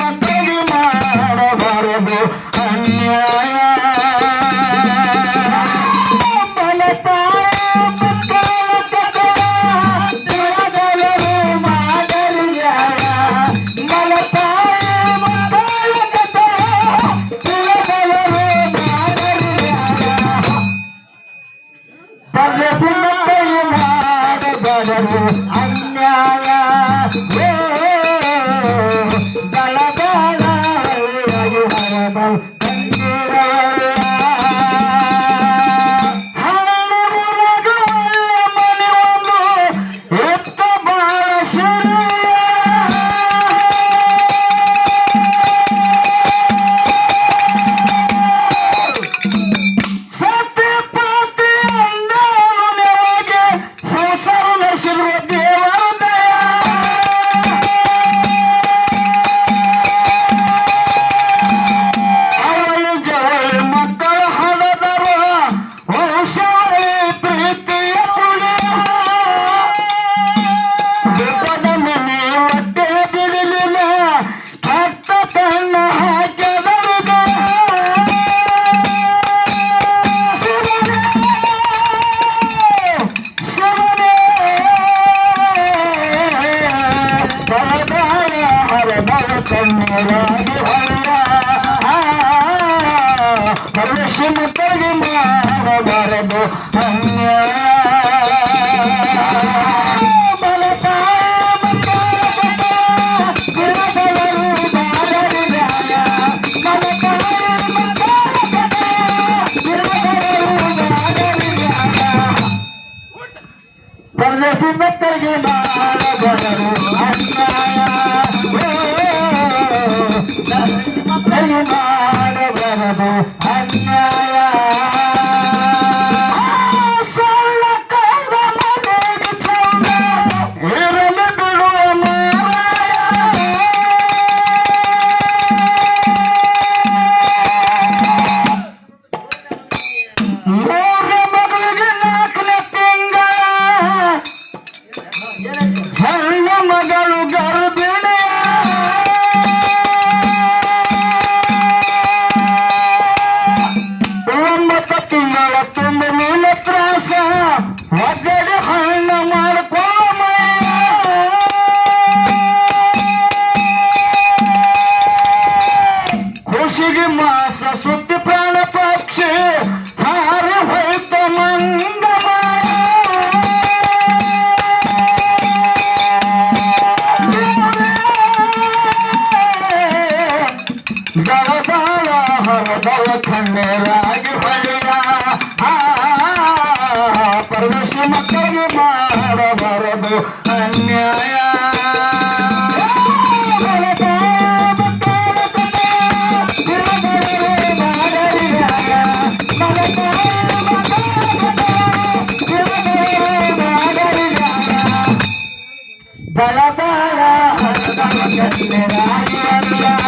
ಪರದೇಶಿ ಮಕ್ಕಳಿಗೆ ಮಾಡಬಾರದು ಅನ್ಯಾಯ రాజా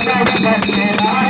ಹರದರ ಕಲಸಿ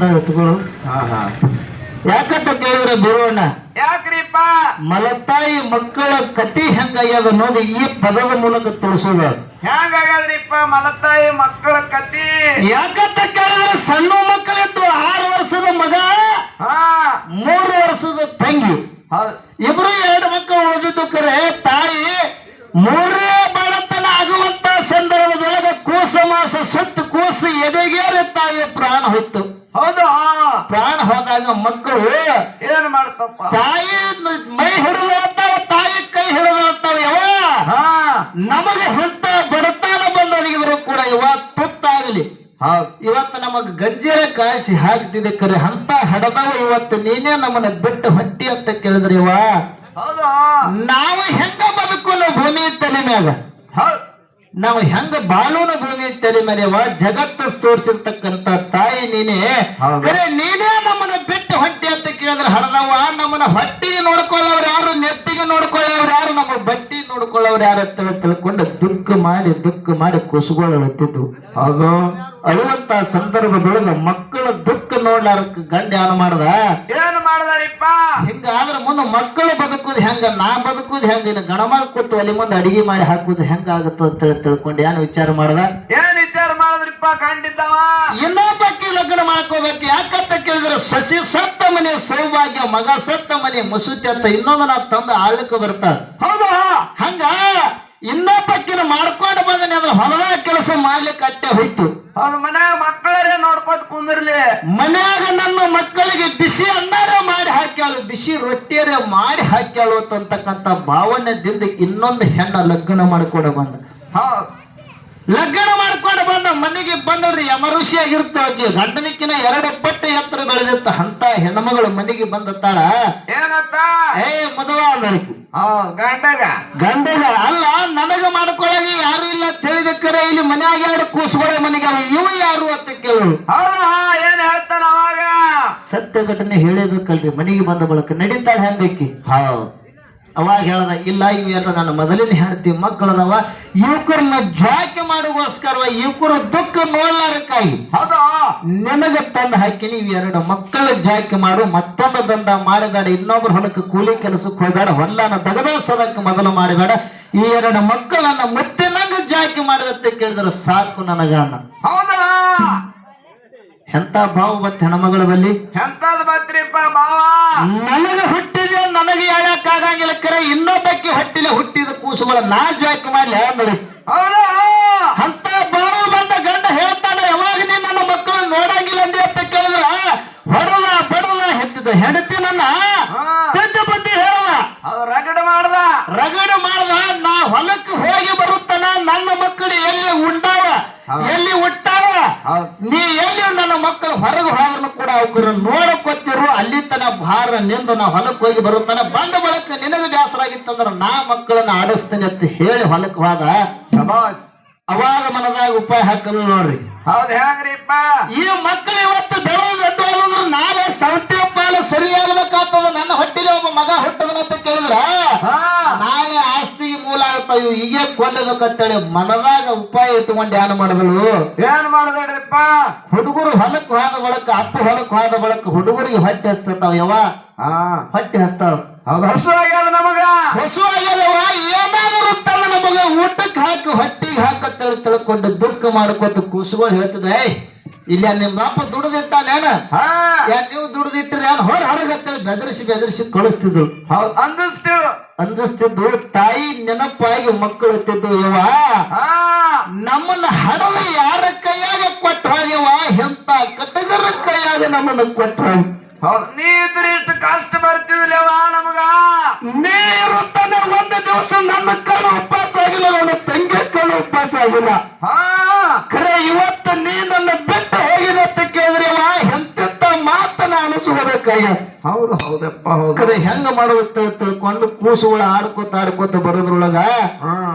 ದಮ್ಮಿಗೆ ಎತ್ತುಗಳು ಯಾಕಂತ ಕೇಳಿದ್ರೆ ಬರೋಣ ಯಾಕ್ರಿಪ್ಪ? ಮಲತಾಯಿ ಮಕ್ಕಳ ಕತಿ ಹೆಂಗಾಗ್ಯದ ಅನ್ನೋದು ಈ ಪದದ ಮೂಲಕ ತಿಳಿಸೋದ. ಹೆಂಗಾಗ್ಯದ್ರಿಪ್ಪ ಮಲತಾಯಿ ಮಕ್ಕಳ ಕತಿ ಯಾಕಂತ ಕೇಳಿದ್ರೆ ಸಣ್ಣ ಮಕ್ಕಳಿದ್ದು ಆರು ವರ್ಷದ ಮಗ ಮೂರು ವರ್ಷದ ತಂಗಿ. ಇಬ್ರು ಎರಡು ಮಕ್ಕಳು ಉಳಿದಿದ್ದು ಕರೆ ತಾಯಿ ಮೂರೇ ಬಾಳತನ ಆಗುವಂತ ಸಂದರ್ಭದೊಳಗೆ ಕೂಸ ಮಾಸ ಸುತ್ತ ಕೂಸು ಎದೆಗೇರಿ ಪ್ರಾಣ ಹೌದು? ಪ್ರಾಣ ಹೋದಾಗ ಮಕ್ಕಳು ಏನ್ ಮಾಡ್ತಪ್ಪ? ತಾಯಿ ಮೈ ಹಿಡಿದಿರ್ತಾವ ತಾಯಿ ಕೈ ಹಿಡಿದಿರ್ತಾವ ಯಾವ ಹಾ. ನಮಗೆ ಹಂತ ಬಡತನ ಬಂದಿದ್ರು ಕೂಡ ಯಾವ ತುತ್ತಾಗಲಿ. ಇವತ್ತು ನಮಗ್ ಗಂಜೀರ ಕಾಯಿಸಿ ಹಾಕ್ತಿದೆ ಕರೆ ಅಂತ ಹಡದವ ಇವತ್ತು ನೀನೇ ನಮ್ಮನ್ನ ಬಿಟ್ಟು ಹೊಟ್ಟಿ ಅಂತ ಕೇಳಿದ್ರಿ ಇವ ಹೌದು? ನಾವು ಹೆಂಗ ಬದುಕು ಭೂಮಿ ತಲೆ ಮ್ಯಾಗ? ಹೌದ್. ನಾವು ಹೆಂಗ ಬಾಳೋನ ಭೂಮಿ ತಲೆ ಮೇಲೆ ಇವ ಜಗತ್ತ ತೋರಿಸಿರ್ತಕ್ಕಂತ ತಾಯಿ ನೀನೇ. ಅರೆ ಕರೆ ನೀನೇ ನಮ್ಮನ್ನ ಬಿಟ್ಟು ಹೊಟ್ಟಿ ಅಂತ ಕೇಳಿದ್ರೆ ಹಡದವ ನಮ್ಮನ್ನ ಹೊಟ್ಟಿಗೆ ನೋಡ್ಕೊಳ್ಳೋರು ಯಾರು ನೆತ್ತಿಗೆ ನೋಡ್ಕೊಳ್ಳೋರು ಯಾರು ನಮ್ಮ ಬಟ್ಟಿ ನೋಡ್ಕೊಳ್ಳೋರು ಯಾರು ತಿಳ್ಕೊಂಡು ದುಃಖ ಮಾಡಿ ದುಃಖ ಮಾಡಿ ಕುಸುಗಳು ಅಳುತ್ತಿದ್ದು ಹೌದು ಅಳುವಂತ ಸಂದರ್ಭದೊಳಗ ಮಕ್ಕಳ ದುಃಖ ನೋಡ್ಲಾರ ಗಂಡ ಏನು ಮಾಡ್ದ? ಏನು ಮಾಡ್ದಾರಿಪ್ಪ? ಹಿಂಗಾದ್ರ ಮುಂದೆ ಮಕ್ಕಳು ಬದುಕುದು ಹೆಂಗ ನಾ ಬದುಕುದು ಹೆಂಗ ಇನ್ನು ಗಣಮ ಕೂತು ಅಲ್ಲಿ ಮುಂದೆ ಅಡಿಗೆ ಮಾಡಿ ಹಾಕುದು ಹೆಂಗ ಆಗುತ್ತೆ ಅಂತ ಹೇಳಿ ತಿಳ್ಕೊಂಡು ಏನು ವಿಚಾರ ಮಾಡ್ದ? ಏನ್ ವಿಚಾರ ಮಾಡಿದ್ರಿಪ್ಪ ಖಂಡಿತವ ಇನ್ನೊಬ್ಬಕ್ಕೆ ಲಗ್ನ ಮಾಡ್ಕೋಬೇಕು. ಯಾಕಂತ ಕೇಳಿದ್ರೆ ಸಸಿ ಸತ್ತ ಮನೆ ಸೌಭಾಗ್ಯ ಮಗ ಸತ್ತ ಮನೆ ಮಸೂತಿ ಅಂತ ಇನ್ನೊಂದನ್ನ ತಂದು ಆಳ್ಲಿಕ್ಕೆ ಬರ್ತಾರ ಹೌದು? ಹಂಗ ಇನ್ನೊಬ್ಬಕ್ಕಿನ ಮಾಡ್ಕೊಂಡು ಬಂದನೆ ಅದ್ರ ಹೊಲದಾಗ ಕೆಲಸ ಮಾಡ್ಲಿಕ್ಕೆ ಅಟ್ಟೆ ಹೋಯ್ತು. ಅವ್ನ ಮನ್ಯಾಗ ಮಕ್ಕಳರೇ ನೋಡ್ಕೊತ ಕುಂದಿರ್ಲಿ. ಮನ್ಯಾಗ ನನ್ನ ಮಕ್ಕಳಿಗೆ ಬಿಸಿ ಅನ್ನಾರ ಮಾಡಿ ಹಾಕ್ಯಾಳು ಬಿಸಿ ರೊಟ್ಟಿಯರೇ ಮಾಡಿ ಹಾಕ್ಯಾಳು ಅಂತಕ್ಕಂಥ ಭಾವನೆದಿಂದ ಇನ್ನೊಂದು ಹೆಣ್ಣ ಲಗ್ನ ಮಾಡ್ಕೊಂಡು ಬಂದ. ಲಗ್ನ ಯಮ ಯಮಋಷಿ ಆಗಿರ್ತ ಆಕಿ ಗಂಡನಿಕ್ಕಿನ ಎರಡು ಪಟ್ಟು ಎತ್ತರ ಬೆಳೆದಿತ್ತ. ಅಂತ ಹೆಣ್ಮಗಳು ಮನೆಗೆ ಬಂದತ್ತಾಳ. ತಾಳ ಏನತ್ತ? ಏ ಮದುವ ನಡಕು ಗಂಡಗ? ಗಂಡಗ. ಅಲ್ಲ ನನಗ ಮಾಡ್ಕೊಳಗೆ ಯಾರು ಇಲ್ಲ ತಿಳಿದ ಕರೆ ಇಲ್ಲಿ ಮನ್ಯಾಗ ಎರಡು ಕೂಸುಗಳ ಮನೆಗೆ ಇವ ಯಾರು ಅಂತ ಕೇಳು ಹೌದಾ? ಏನ್ ಹೇಳ್ತಾನ ಅವಾಗ? ಸತ್ಯ ಘಟನೆ ಹೇಳಬೇಕಲ್ರಿ ಮನೆಗೆ ಬಂದ ಬಳಕ ನಡೀತಾಳೆ ಹೆಂಗಕ್ಕಿ ಹೌದು. ಅವಾಗ ಹೇಳ್ದ ಇಲ್ಲ ಇವೆಲ್ಲ ನನ್ನ ಮೊದಲಿನ ಹೆಂಡತಿ ಮಕ್ಕಳದವ ಯುವಕರನ್ನ ಜ್ವಾಕೆ ಮಾಡುಗೋಸ್ಕರ ಯುವಕರ ದುಃಖ ನೋಡ್ಲಾರಕ್ಕಾಗಿ ಕೈ ನಿನಗ ತಂದು ಹಾಕಿನಿ ಇವೆರಡು ಎರಡು ಮಕ್ಕಳ ಜಾಕೆ ಮಾಡು ಮತ್ತೊಂದು ದಂಡ ಮಾಡಬೇಡ ಇನ್ನೊಬ್ರ ಹೊಲಕ್ಕೆ ಕೂಲಿ ಕೆಲಸಕ್ಕೆ ಹೋಗಬೇಡ ಹೊಲ್ಲನ ದಗದ ಸದಕ್ಕೆ ಮೊದಲು ಮಾಡಬೇಡ ಈ ಎರಡು ಮಕ್ಕಳನ್ನ ಮತ್ತೆ ನಂಗ ಜಾಕೆ ಮಾಡಿದತ್ತೆ ಕೇಳಿದ್ರೆ ಸಾಕು ನನಗ ಹೌದಾ ಹೌದು? ಎಂತ ಬಾವು ಬತ್ತ ಹೆಣ್ಮಗಳ ಬಲ್ಲಿ? ಎಂತದ್ ಬತ್ರಿಪ್ಪ ಬಾವ? ನನಗೆ ಹುಟ್ಟಿದೆ ನನಗೆ ಆಗಂಗಿಲ್ಲ ಕರೆ. ಇನ್ನೊಬ್ಬಕ್ಕೆ ಹೊಟ್ಟಿಲೆ ಹುಟ್ಟಿದ ಕೂಸುಗಳ ನಾ ಜಾಕ್ ಮಾಡ್ಲಿ ನೋಡಿ. ಹೌದಾ? ಅಂತ ಬಾರು ಬಂದ ಗಂಡ ಹೇಳ್ತಾನೆ ಯಾವಾಗ ನೀನ್ ನನ್ನ ಮಕ್ಕಳು ನೋಡಂಗಿಲ್ಲ ಅಂದಿ ಅಂತ ಕೇಳಿದ್ರ ಹೊಡಲ ಬಡಲ ಹೆತ್ತಿದ ಹೆಂಡತಿ ನನ್ನ. ತಿದ್ದ ಬುದ್ಧಿ ಹೇಳದ ರಗಡ ಮಾಡ್ದ. ರಗಡ ಮಾಡ್ದ ನಾ ಹೊಲಕ್ಕೆ ಹೋಗಿ ಬರುತ್ತಾನ ನನ್ನ ಮಕ್ಕಳು ಎಲ್ಲಿ ಹೌದು. ಎಲ್ಲಿ ಹುಟ್ಟಾವ? ಹೌದ್ ನೀ ಎಲ್ಲಿ ನನ್ನ ಮಕ್ಕಳು ಹೊರಗೆ ಹೋದ್ರು ಕೂಡ ಅವ್ರು ನೋಡಕೊತ್ತಿರು ಅಲ್ಲಿ ತನ ಭಾರ ನಿಂದು ನಾ ಹೊಲಕ್ಕೆ ಹೋಗಿ ಬರುತ್ತಾನೆ. ಬಂದ ಬಳಕ ನಿನಗೆ ಬೇಸರ ಆಗಿತ್ತಂದ್ರ ನಾ ಮಕ್ಕಳನ್ನ ಆಡಿಸ್ತೇನೆ ಅಂತ ಹೇಳಿ ಹೊಲಕ್ಕೆ ಹೋದ. ಅವಾಗ ಮನದಾಗ ಉಪಾಯ ಹಾಕಲು ನೋಡ್ರಿ. ಹೌದ್ ಹೆಂಗ್ರಿಪ್ಪ ಈ ಮಕ್ಕಳು ಇವತ್ತು ಬೆಳೆದು ದೊಡ್ಡ ನಾಳೆ ಸೌತೆ ಪಾಲ ಸರಿಯಾಗಬೇಕಾಗ್ತದ. ನನ್ನ ಹೊಟ್ಟಿಲಿ ಒಬ್ಬ ಮಗ ಹುಟ್ಟದನ ಅಂತ ಕೇಳಿದ್ರ? ಹಾ. ನಾಳೆ ಆಸ್ತಿಗೆ ಮೂಲ ಆಗ್ತಾವ ಹೀಗೆ ಕೊಲ್ಲಬೇಕಂತೇಳಿ ಮನದಾಗ ಉಪಾಯ ಇಟ್ಟುಕೊಂಡು ಏನ್ ಮಾಡಿದಳು ಏನ್ ಮಾಡಿದ್ರಿಪ್ಪ? ಹುಡುಗರು ಹೊಲಕ್ ಹೋದ ಬಳಕ ಅಪ್ಪ ಹೊಲಕ್ ಹೋದ ಬಳಕ ಹುಡುಗರಿಗೆ ಹೊಟ್ಟೆ ಹಚ್ತಿರ್ತಾವ ಯಾವ ಹಾ ಹೊಟ್ಟೆ ಹಸ್ತಾವ. ಹೌದು. ಹಸು ಆಗ್ಯದ ನಮಗ. ಹಸು ಆಗ್ಯದವ ಏನಾದರೂ ತನ್ನ ನಮಗ ಊಟಕ್ಕೆ ಹಾಕಿ ಹೊಟ್ಟಿಗೆ ಹಾಕತ್ತೇಳಿ ತಿಳ್ಕೊಂಡು ದುಃಖ ಮಾಡ್ಕೊತ ಕೂಸುಗಳು ಹೇಳ್ತದೆ ಏಯ್ ಇಲ್ಲ ನಿಮ್ಮ ಅಪ್ಪ ದುಡ್ದಿಟ್ಟಾನೇನ ನೀವು ದುಡಿದಿಟ್ಟರೆ ಹೊರ ಹೊರ ಹೊರಗತ್ತೇಳಿ ಬೆದರಿಸಿ ಬೆದರಿಸಿ ಕಳಿಸ್ತಿದ್ರು. ಹೌದು ಅಂದಿಸ್ತಿದ್ರು ಅಂದಿಸ್ತಿದ್ರು ತಾಯಿ ನೆನಪಾಗಿ ಮಕ್ಕಳು ಎತ್ತಿದ್ದು ಇವ ನಮ್ಮನ್ನ ಹಡದ ಯಾರ ಕೈಯಾಗ ಕೊಟ್ಟ ಹೋಗ್ಯವ ಎಂತ ಕಟಗರ ಕೈಯಾಗ ನಮ್ಮನ್ನ ಕೊಟ್ಟ ನೀ ಇದ್ರೆ ಇಷ್ಟು ಕಷ್ಟ ಬರ್ತಿದ್ಲವ ನಮಗ? ನೀರು ತನ್ನ ಒಂದು ದಿವಸ ನನ್ನ ಕಣ್ಣು ಉಪವಾಸ ಆಗಿಲ್ಲ ನನ್ನ ತಂಗಿ ಕಣ್ಣು ಉಪವಾಸ ಆಗಿಲ್ಲ. ಹಾ. ಖರೆ ಇವತ್ತು ನೀ ನನ್ನ ಬಿಟ್ಟು ಹೋಗಿದೆ ಅಂತ ಕೇಳಿದ್ರೆ ವಾ ಎಂತೆಂತ ಮಾತನ್ನ ಅನಿಸ್ಕೋಬೇಕಾಗ ಹೌದು ಹೌದಪ್ಪ ಹೌದು. ಖರೆ ಹೆಂಗ ಮಾಡೋದು ತಿಳ್ ತಿಳ್ಕೊಂಡು ಕೂಸುಗಳ ಆಡ್ಕೋತ ಆಡ್ಕೋತ ಬರೋದ್ರೊಳಗ.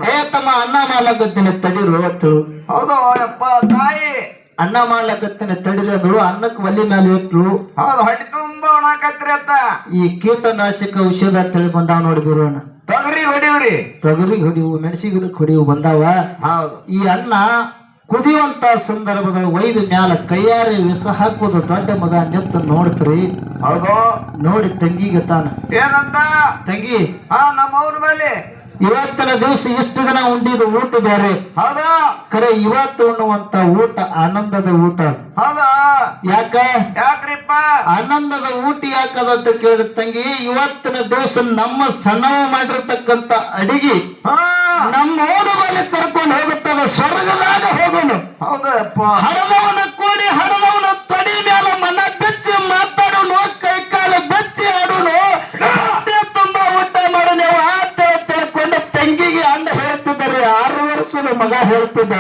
ಏ ತಮ್ಮ ಅನ್ನ ಮಾಡ್ಲಕತ್ತೀನಿ ತಡಿರು ತಿಳು ಹೌದು ಅಪ್ಪ ತಾಯಿ. ಅನ್ನ ಮಾಡ್ಲಕತ್ತಿನ ತಡಿರಿ ಅಂದಳು ಅನ್ನಕ್ಕೆ ಒಲಿ ಮೇಲೆ ಇಟ್ಲು. ಹೌದು ಹೊಟ್ಟೆ ತುಂಬಾ ಉಣಾಕತ್ರಿ ಅತ್ತ. ಈ ಕೀಟನಾಶಕ ಔಷಧ ತಳಿ ಬಂದಾವ ನೋಡಿ ಬಿರೋಣ. ತೊಗರಿ ಹೊಡಿವ್ರಿ. ತೊಗರಿ ಹೊಡಿವು ಮೆಣಸಿ ಗಿಡಕ್ಕೆ ಹೊಡಿವು ಬಂದಾವ. ಹೌದು. ಈ ಅನ್ನ ಕುದಿಯುವಂತ ಸಂದರ್ಭದಲ್ಲಿ ಒಯ್ದ ಮ್ಯಾಲ ಕೈಯಾರಿ ವಿಷ ಹಾಕೋದು ದೊಡ್ಡ ಮಗ ನೆತ್ತ ನೋಡ್ತ್ರಿ. ಹೌದು. ನೋಡಿ ತಂಗಿಗೆ ತಾನ. ಏನಂತ? ತಂಗಿ. ಹಾ ನಮ್ಮ ಅವ್ರ ಮೇಲೆ ಇವತ್ತಿನ ದಿವಸ ಇಷ್ಟು ದಿನ ಉಂಡಿದ ಊಟ ಬೇರೆ. ಹೌದಾ? ಕರೆ ಇವತ್ತು ಉಣ್ಣುವಂತ ಊಟ ಆನಂದದ ಊಟ ಹೌದಾ? ಯಾಕ? ಯಾಕ್ರಿಪ್ಪ? ಆನಂದದ ಊಟ ಯಾಕದ ಅಂತ ಕೇಳಿದ ತಂಗಿ ಇವತ್ತಿನ ದಿವಸ ನಮ್ಮ ಸಣ್ಣವ ಮಾಡಿರ್ತಕ್ಕಂತ ಅಡಿಗೆ ನಮ್ಮ ಓದ ಮೇಲೆ ಕರ್ಕೊಂಡು ಹೋಗುತ್ತದ ಸ್ವರ್ಗದಾಗ ಹೋಗೋನು. ಹೌದಪ್ಪ. ಹಡದವನ ಕೂಡಿ ಹಡದವನ ತೊಡಿ ಮೇಲೆ ಮನ ಬೆಚ್ಚಿ ಮಾತಾಡೋನು ಆರು ಮಗ ಹೇಳ್ತಿದ್ದ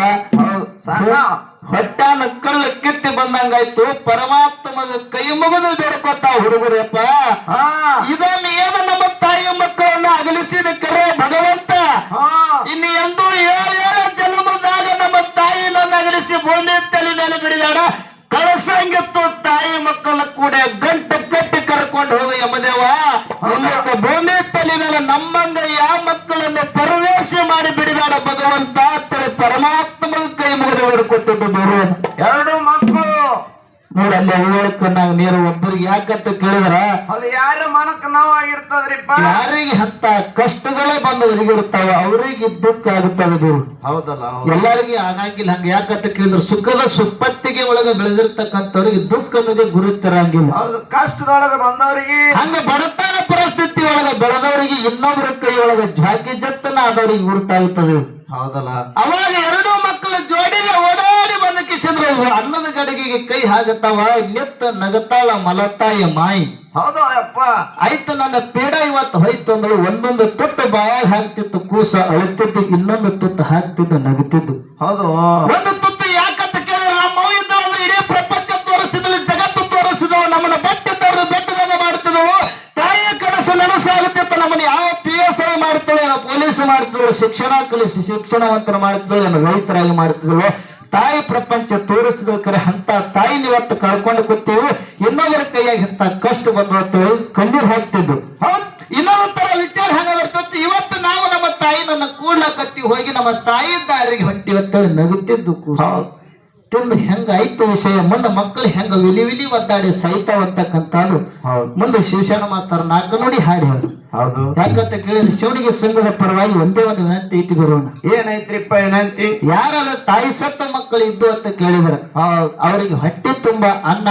ಹೊಟ್ಟ ನಕ್ಕಳ್ಳ ಕೆತ್ತಿ ಬಂದಂಗಾಯ್ತು. ಪರಮಾತ್ಮಗ ಕೈ ಮುಗಿದು ಬೇಡ್ಕೊತ ಹುಡುಗರಪ್ಪ. ಇದನ್ನು ಏನು ನಮ್ಮ ತಾಯಿ ಮಕ್ಕಳನ್ನ ಅಗಲಿಸಿದ ಕರೆ ಭಗವಂತ. ಇನ್ನು ಎಂದು ಏಳು ಏಳು ಜನ್ಮದಾಗ ನಮ್ಮ ತಾಯಿ ನನ್ನ ಅಗಲಿಸಿ ಭೂಮಿ ತಲೆ ಮೇಲೆ ಬಿಡಬೇಡ ಕಳಸಂಗಿತ್ತು ತಾಯಿ ಮಕ್ಕಳ ಕೂಡ ಗಂಟು ಕಟ್ಟಿ ಕರ್ಕೊಂಡು ಹೋಗ ಯಮದೇವ ಇಲ್ಲಕ ಭೂಮಿ ತಲೆ ಮೇಲೆ ನಮ್ಮಂಗ ಯಾವ ಮಕ್ಕಳನ್ನು ಪ್ರವೇಶ ಮಾಡಿ ಬಿಡಬೇಡ ಭಗವಂತ ಅಂತೇಳಿ ಪರಮಾತ್ಮ ಕೈ ಮುಗಿದು ಬಿಡ್ಕೊತಿದ್ದು ಬರುವ ಎರಡು ಮಕ್ಕಳು ನೋಡಿ ನಾವು ನೀರು ಒಬ್ಬರಿಗೆ ಯಾಕಂತ ಕೇಳಿದ್ರ? ಅದು ಯಾರ ಮನಕ್ಕೆ ನೋವಾಗಿರ್ತದ್ರಿಪ್ಪ? ಯಾರಿಗೆ ಅಂತ ಕಷ್ಟಗಳೇ ಬಂದು ಒದಗಿರುತ್ತಾವ ಅವರಿಗೆ ದುಃಖ ಆಗುತ್ತದೆ ಗುರು ಹೌದಲ್ಲ ಎಲ್ಲರಿಗೂ ಆಗಂಗಿಲ್ಲ ಹಂಗ ಯಾಕಂತ ಕೇಳಿದ್ರೆ ಸುಖದ ಸುಪ್ಪತ್ತಿಗೆ ಒಳಗ ಬೆಳೆದಿರ್ತಕ್ಕಂಥವ್ರಿಗೆ ದುಃಖ ಅನ್ನೋದೇ ಗುರುತಿರಂಗಿಲ್ಲ. ಹೌದು ಕಷ್ಟದೊಳಗೆ ಬಂದವರಿಗೆ. ಹಂಗ ಬಡತನ ಪರಿಸ್ಥಿತಿ ಒಳಗ ಬೆಳೆದವರಿಗೆ ಇನ್ನೊಬ್ಬರ ಕೈ ಒಳಗೆ ಜಾಕಿ ಜತ್ತನ ಆದವರಿಗೆ ಗುರುತಾಗುತ್ತದೆ. ಹೌದಲ್ಲ. ಅವಾಗ ಎರಡು ಅನ್ನದ ಗಡಿಗೆಗೆ ಕೈ ಹಾಕತ್ತಾವ ನೆತ್ತ ನಗತಾಳ ಮಲತಾಯ ಮಾಯಿ. ಹೌದು ಅಪ್ಪ ಆಯ್ತು ನನ್ನ ಪೀಡ ಇವತ್ತು ಹೋಯ್ತು ಅಂದ್ರೆ ಒಂದೊಂದು ತುತ್ತು ಬಾಯಾಗ ಹಾಕ್ತಿತ್ತು ಕೂಸ ಅಳುತ್ತಿದ್ದು ಇನ್ನೊಂದು ತುತ್ತು ಹಾಕ್ತಿದ್ದು ನಗತಿದ್ದು ಹೌದು. ಒಂದು ತುತ್ತು ಯಾಕಂತ ಕೇಳಿದ್ರೆ ನಮ್ಮ ಅವ್ವ ಇದ್ದಳು ಅಂದ್ರೆ ಇಡೀ ಪ್ರಪಂಚ ತೋರಿಸಿದ್ರು ಜಗತ್ತು ತೋರಿಸ್ತಿದ್ದವು ನಮ್ಮನ್ನ ಬೆಟ್ಟದವ್ರು ಬೆಟ್ಟದಾಗ ಮಾಡ್ತಿದ್ದವು ತಾಯಿಯ ಕನಸು ನನಸಾಗುತ್ತಿತ್ತು ನಮ್ಮನ್ನ ಯಾವ ಪಿ ಎಸ್ ಐ ಮಾಡ್ತಿದ್ಳು ಏನೋ ಪೊಲೀಸ್ ಮಾಡ್ತಿದ್ದಳು ಶಿಕ್ಷಣ ಕಲಿಸಿ ಶಿಕ್ಷಣವಂತರು ಮಾಡ್ತಿದ್ದಳು ಏನೋ ರೈತರಾಗಿ ಮಾಡ್ತಿದ್ದಳು. ತಾಯಿ ಪ್ರಪಂಚ ತೋರಿಸಿದ ಕರೆ ಅಂತ ತಾಯಿ ಇವತ್ತು ಕಳ್ಕೊಂಡು ಕೂತೀವಿ ಇನ್ನೊಬ್ಬರ ಕೈಯಾಗಿ ಇಂತ ಕಷ್ಟ ಬಂದು ಅಂತೇಳಿ ಕಣ್ಣೀರ್ ಹಾಕ್ತಿದ್ದು ಹೌದ್ ಇನ್ನೊಂದು ತರ ವಿಚಾರ ಹಂಗ ಬರ್ತದೆ ಇವತ್ತು ನಾವು ನಮ್ಮ ತಾಯಿ ನನ್ನ ಕೂಡ್ಲಕತ್ತಿ ಹೋಗಿ ನಮ್ಮ ತಾಯಿ ದಾರಿಗೆ ಹೊಂಟಿವತ್ತೇಳಿ ನಗುತ್ತಿದ್ದು. ತಿಂದು ಹೆಂಗ ಆಯ್ತು ವಿಷಯ ಮುಂದೆ ಮಕ್ಕಳು ಹೆಂಗ ವಿಲಿ ವಿಲಿ ಒದ್ದಾಡಿ ಸಹಿತಾವಂತಕ್ಕಂಥದ್ದು ಹೌದು. ಮುಂದೆ ಶಿವಶರಣ ಮಾಸ್ತರ್ ನಾಲ್ಕು ನೋಡಿ ಹಾಡಿ ಹೇಳಿ. ಹೌದು. ಯಾಕಂತ ಕೇಳಿದ್ರೆ ಶಿವನಿಗೆ ಸಂಘದ ಪರವಾಗಿ ಒಂದೇ ಒಂದು ವಿನಂತಿ ಐತಿ ಬರೋಣ ಏನೈತ್ರಿಪ್ಪ ವಿನಂತಿ? ಯಾರಲ್ಲ ತಾಯಿ ಸತ್ತ ಮಕ್ಕಳು ಇದ್ದು ಅಂತ ಕೇಳಿದ್ರ ಅವರಿಗೆ ಹೊಟ್ಟೆ ತುಂಬಾ ಅನ್ನ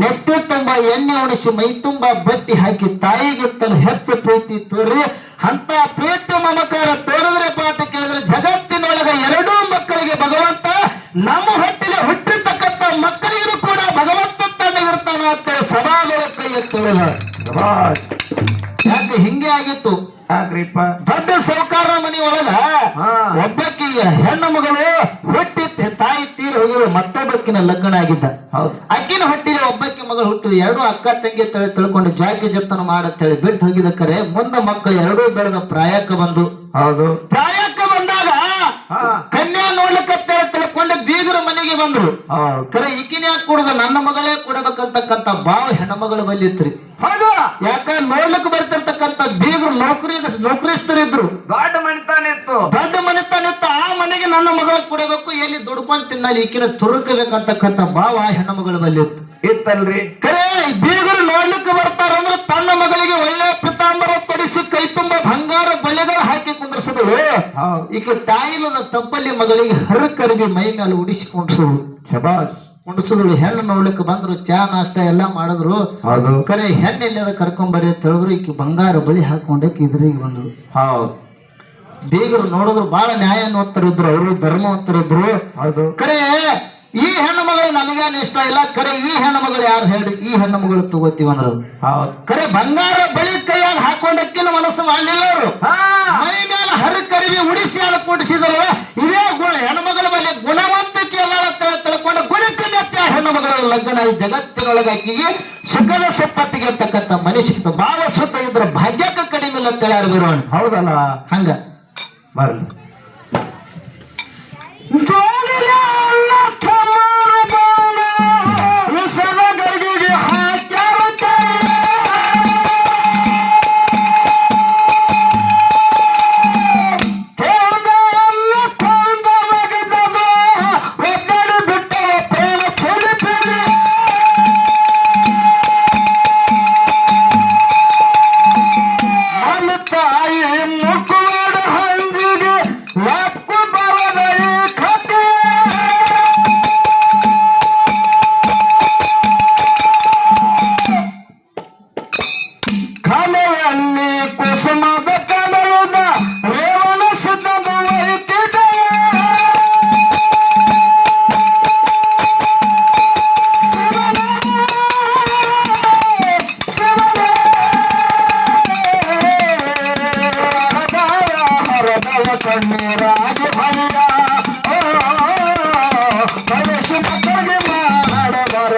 ನೆಟ್ಟೆ ತುಂಬಾ ಎಣ್ಣೆ ಉಣಿಸಿ ಮೈ ತುಂಬಾ ಬಟ್ಟಿ ಹಾಕಿ ತಾಯಿಗಿಂತಲೂ ಹೆಚ್ಚು ಪ್ರೀತಿ ತೋರಿ ಅಂತ ಪ್ರೀತಿ ಮಮಕಾರ ತೋರಿದ್ರಪ್ಪ ಅಂತ ಕೇಳಿದ್ರೆ ಜಗತ್ತಿನೊಳಗ ಎರಡೂ ಮಕ್ಕಳಿಗೆ ಭಗವಂತ ನಮ್ಮ ಹೊಟ್ಟೆಗೆ ಹುಟ್ಟಿರ್ತಕ್ಕಂಥ ಮಕ್ಕಳಿಗೂ ಎತ್ತಿಳಿದ ಯಾಕೆ ಹಿಂಗೆ ಆಗಿತ್ತು? ಯಾಕ್ರಿಪ್ಪ? ದೊಡ್ಡ ಸರ್ಕಾರ ಮನೆ ಒಳಗ ಒಬ್ಬಕ್ಕಿ ಹೆಣ್ಣು ಮಗಳು ಹುಟ್ಟಿ ತಾಯಿ ತೀರ ಹೋಗಿರೋ ಮತ್ತೊಬ್ಬಕ್ಕಿನ ಲಗ್ನ ಆಗಿದ್ದ. ಹೌದು. ಅಕ್ಕಿನ ಹುಟ್ಟಿದ ಒಬ್ಬಕ್ಕಿ ಮಗಳು ಹುಟ್ಟಿದ ಎರಡು ಅಕ್ಕ ತಂಗಿ ತಳಿ ತಿಳ್ಕೊಂಡು ಜಾಕಿ ಜತನ ಮಾಡತ್ತೇಳಿ ಬಿಟ್ಟು ಹೋಗಿದ ಕರೆ ಮುಂದೆ ಮಕ್ಕಳು ಎರಡೂ ಬೆಳೆದ ಪ್ರಾಯಕ್ಕೆ ಬಂದು. ಹೌದು ಬಂದಾಗ ಹಾ ಕನ್ಯಾ ನೋಡ್ಲಿಕ್ಕೆ ತಿಳ್ಕೊಂಡು ಬೀಗರ ಮನೆಗೆ ಬಂದ್ರು. ಕರೆ ಈಕಿನ ಯಾಕೆ ಕೊಡದ? ನನ್ನ ಮಗಳೇ ಕೊಡಬೇಕಂತಕ್ಕಂತ ಭಾವ ಹೆಣ್ಣು ಮಗಳು ಬಲ್ಲಿತ್ರಿ ಹೌದು. ಯಾಕ? ನೋಡ್ಲಿಕ್ಕೆ ಬರ್ತಿರ್ತಕ್ಕಂತ ಬೀಗರು ನೌಕರಿ ನೌಕರಿಸ್ತರಿದ್ರು. ದೊಡ್ಡ ಮಣಿತಾನಿತ್ತು ದೊಡ್ಡ ಮನೆತನಿತ್ತ ಆ ಮನೆಗೆ ನನ್ನ ಮಗಳ ಕೊಡಬೇಕು. ಎಲ್ಲಿ ದುಡ್ಕೊಂಡು ತಿನ್ನಲಿ ಈಕಿನ ತುರುಕಬೇಕಂತಕ್ಕಂತ ಭಾವ ಹೆಣ್ಣು ಮಗಳ ಬಲ್ಲಿ ಇತ್ತು. ಇತ್ತಲ್ರಿ? ಕರೆ ಬೀಗರು ನೋಡ್ಲಿಕ್ಕೆ ಬರ್ತಾರ ಅಂದ್ರೆ ತನ್ನ ಮಗಳಿಗೆ ಒಳ್ಳೆ ಪಿತಾಂಬರ ತೊಡಿಸಿ ಕೈ ತುಂಬ ಬಂಗಾರ ಬಳೆಗಳು ಹಾಕಿ ಕುಂದ್ರಸಿದಳು. ಈಕೆ ತಾಯಿಲದ ತಪ್ಪಲ್ಲಿ ಮಗಳಿಗೆ ಹರ ಕರಿಬಿ ಮೈ ಮೇಲೆ ಉಡಿಸಿ ಕುಂಡ್ಸೋಳು ಶಬಾಸ್. ಕುಂಡಿಸಿದಳು ಹೆಣ್ಣು ನೋಡ್ಲಿಕ್ಕೆ ಬಂದ್ರು ಚಾ ನಾಷ್ಟ ಎಲ್ಲ ಮಾಡಿದ್ರು. ಕರೆ ಹೆಣ್ಣು ಎಲ್ಲದ ಕರ್ಕೊಂಬರ್ರಿ ಅಂತ ಹೇಳಿದ್ರು ಈಕೆ ಬಂಗಾರ ಬಳಿ ಹಾಕೊಂಡಕ್ಕೆ ಇದ್ರಿಗೆ ಬಂದ್ರು ಹೌದು. ಬೀಗರು ನೋಡಿದ್ರು ಬಹಳ ನ್ಯಾಯ ಇದ್ರು ಅವರು ಧರ್ಮವಂತರಿದ್ರು. ಹೌದು. ಕರೆ ಈ ಹೆಣ್ಣು ಮಗಳು ನಮಗೇನು ಇಷ್ಟ ಇಲ್ಲ? ಕರೆ ಈ ಹೆಣ್ಣು ಮಗಳು ಯಾರು ಹೇಳಿ ಈ ಹೆಣ್ಣು ಮಗಳು ತಗೋತೀವಿ ಅಂದ್ರು. ಹೌದು. ಕರೆ ಬಂಗಾರ ಬಳಿ ಕೈಯಾಗ ಹಾಕೊಂಡಕ್ಕಿನ ಮನಸ್ಸು ಮಾಡಲಿಲ್ಲ ಅವರು. ಹಾ. ಮೈ ಮೇಲೆ ಹರಕರಿವಿ ಉಡಿಸಿ ಅದ ಕುಡಿಸಿದ್ರು. ಇದೇ ಗುಣ ಮಗಳ ಮೇಲೆ ಗುಣವಂತಿಕೆ ಎಲ್ಲ ತಿಳ್- ತಿಳ್ಕೊಂಡು ಗುಣಕ್ಕೆ ಮೆಚ್ಚ ಹೆಣ್ಣು ಮಗಳ ಲಗ್ನ ಈ ಜಗತ್ತಿನೊಳಗೆ ಆಕಿಗೆ ಸುಖದ ಸುಪ್ಪತ್ತಿಗೆ ಅಂತಕ್ಕಂಥ ಮನುಷ್ಯ ಭಾವ ಸುತ್ತ ಇದ್ರ ಭಾಗ್ಯಕ್ಕೆ ಕಡಿಮೆ ಇಲ್ಲ ಅಂತ ಹೇಳ್ಯಾರ ಬಿರೋಣ ಹೌದಲ್ಲ? ಹಂಗ. ಬರ್ಲಿ.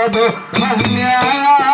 ಬಾಳದು ಅನ್ಯಾಯ.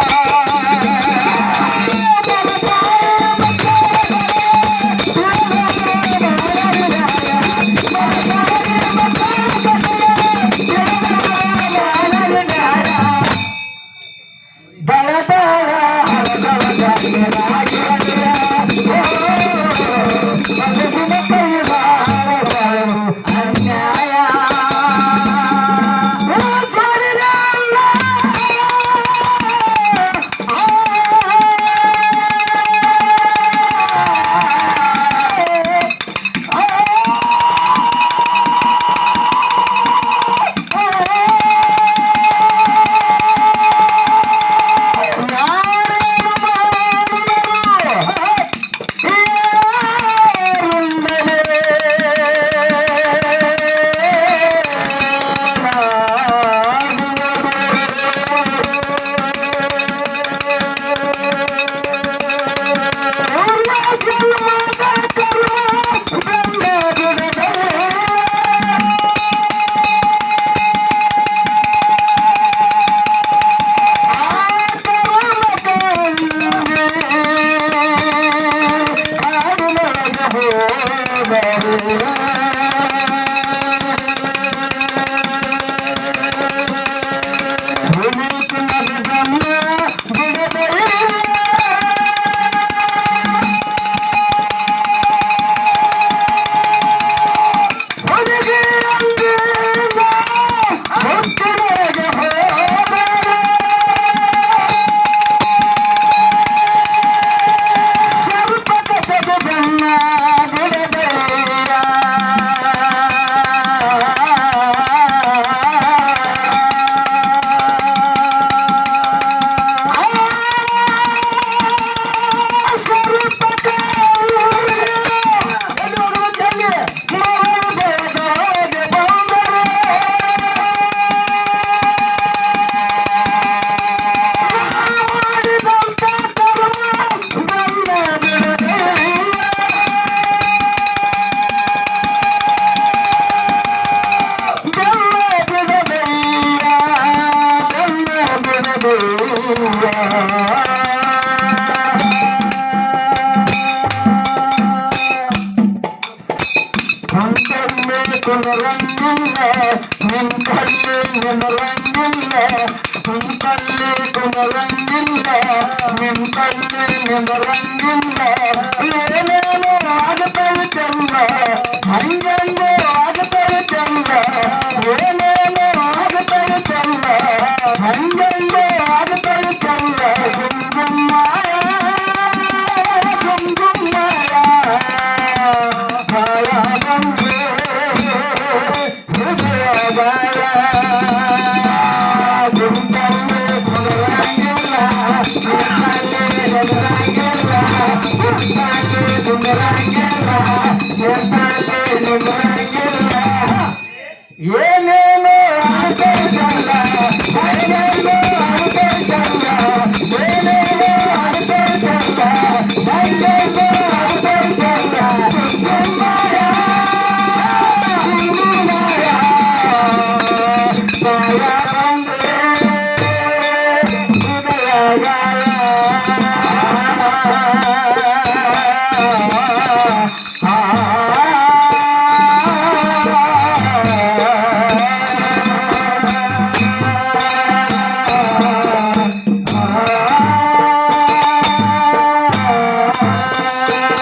Vai, vai, vai!